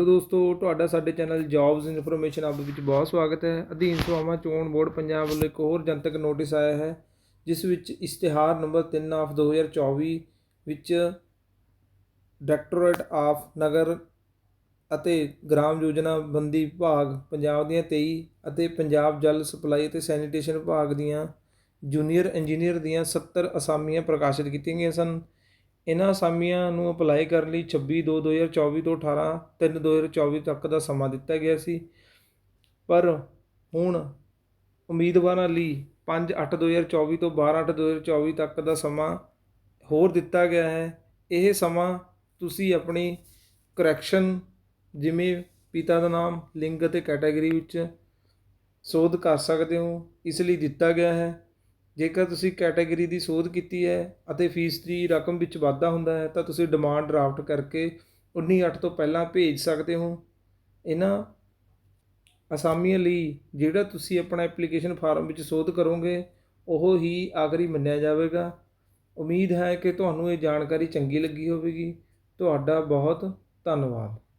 Hello ਦੋਸਤੋ, ਤੁਹਾਡਾ ਸਾਡੇ ਚੈਨਲ ਜੌਬਸ ਇਨਫੋਰਮੇਸ਼ਨ ਹੱਬ ਵਿੱਚ ਬਹੁਤ ਸਵਾਗਤ ਹੈ। ਅਧੀਨ ਸੇਵਾਵਾਂ ਚੋਣ ਬੋਰਡ ਪੰਜਾਬ ਵੱਲੋਂ ਇੱਕ ਹੋਰ ਜਨਤਕ ਨੋਟਿਸ ਆਇਆ ਹੈ, ਜਿਸ ਵਿੱਚ ਇਸ਼ਤਿਹਾਰ ਨੰਬਰ 3 ਆਫ 2024 ਵਿੱਚ ਡਾਇਰੈਕਟੋਰੇਟ ਆਫ ਨਗਰ ਅਤੇ ਗ੍ਰਾਮ ਯੋਜਨਾ ਬੰਦੀ ਵਿਭਾਗ ਪੰਜਾਬ ਦੀਆਂ 23 ਅਤੇ ਪੰਜਾਬ ਜਲ ਸਪਲਾਈ ਅਤੇ ਸੈਨੀਟੇਸ਼ਨ ਵਿਭਾਗ ਦੀਆਂ ਜੂਨੀਅਰ ਇੰਜੀਨੀਅਰ ਦੀਆਂ 70 ਅਸਾਮੀਆਂ ਪ੍ਰਕਾਸ਼ਿਤ ਕੀਤੀਆਂ ਗਈਆਂ ਸਨ। ਇਹਨਾਂ ਅਸਾਮੀਆਂ ਨੂੰ ਅਪਲਾਈ ਕਰਨ ਲਈ 26 2 2024 ਤੋਂ 18 3 2024 ਤੱਕ ਦਾ ਸਮਾਂ ਦਿੱਤਾ ਗਿਆ ਸੀ। ਪਰ ਹੁਣ ਉਮੀਦਵਾਰਾਂ ਲਈ 5 8 2024 ਤੋਂ 12 8 2024 ਤੱਕ ਦਾ ਸਮਾਂ ਹੋਰ ਦਿੱਤਾ ਗਿਆ ਹੈ। ਇਹ ਸਮਾਂ ਤੁਸੀਂ ਆਪਣੀ ਕਰੈਕਸ਼ਨ ਜਿਵੇਂ ਪਿਤਾ ਦਾ ਨਾਮ, ਲਿੰਗ ਅਤੇ ਕੈਟਾਗਰੀ ਵਿੱਚ ਸੋਧ ਕਰ ਸਕਦੇ ਹੋ। ਇਸ ਲਈ ਦਿੱਤਾ ਗਿਆ ਹੈ। ਜੇਕਰ ਤੁਸੀਂ ਕੈਟਾਗਰੀ ਦੀ ਸੋਧ ਕੀਤੀ ਹੈ ਅਤੇ ਫੀਸ ਦੀ ਰਕਮ ਵਿੱਚ ਵਾਧਾ ਹੁੰਦਾ ਹੈ, ਤਾਂ ਤੁਸੀਂ ਡਿਮਾਂਡ ਡਰਾਫਟ ਕਰਕੇ 19/8 ਤੋਂ ਪਹਿਲਾਂ ਭੇਜ ਸਕਦੇ ਹੋ। ਇਹਨਾਂ ਅਸਾਮੀਆਂ ਲਈ ਜਿਹੜਾ ਤੁਸੀਂ ਆਪਣਾ ਐਪਲੀਕੇਸ਼ਨ ਫਾਰਮ ਵਿੱਚ ਸੋਧ ਕਰੋਗੇ, ਉਹ ਹੀ ਆਖਰੀ ਮੰਨਿਆ ਜਾਵੇਗਾ। ਉਮੀਦ ਹੈ ਕਿ ਤੁਹਾਨੂੰ ਇਹ ਜਾਣਕਾਰੀ ਚੰਗੀ ਲੱਗੀ ਹੋਵੇਗੀ। ਤੁਹਾਡਾ ਬਹੁਤ ਧੰਨਵਾਦ।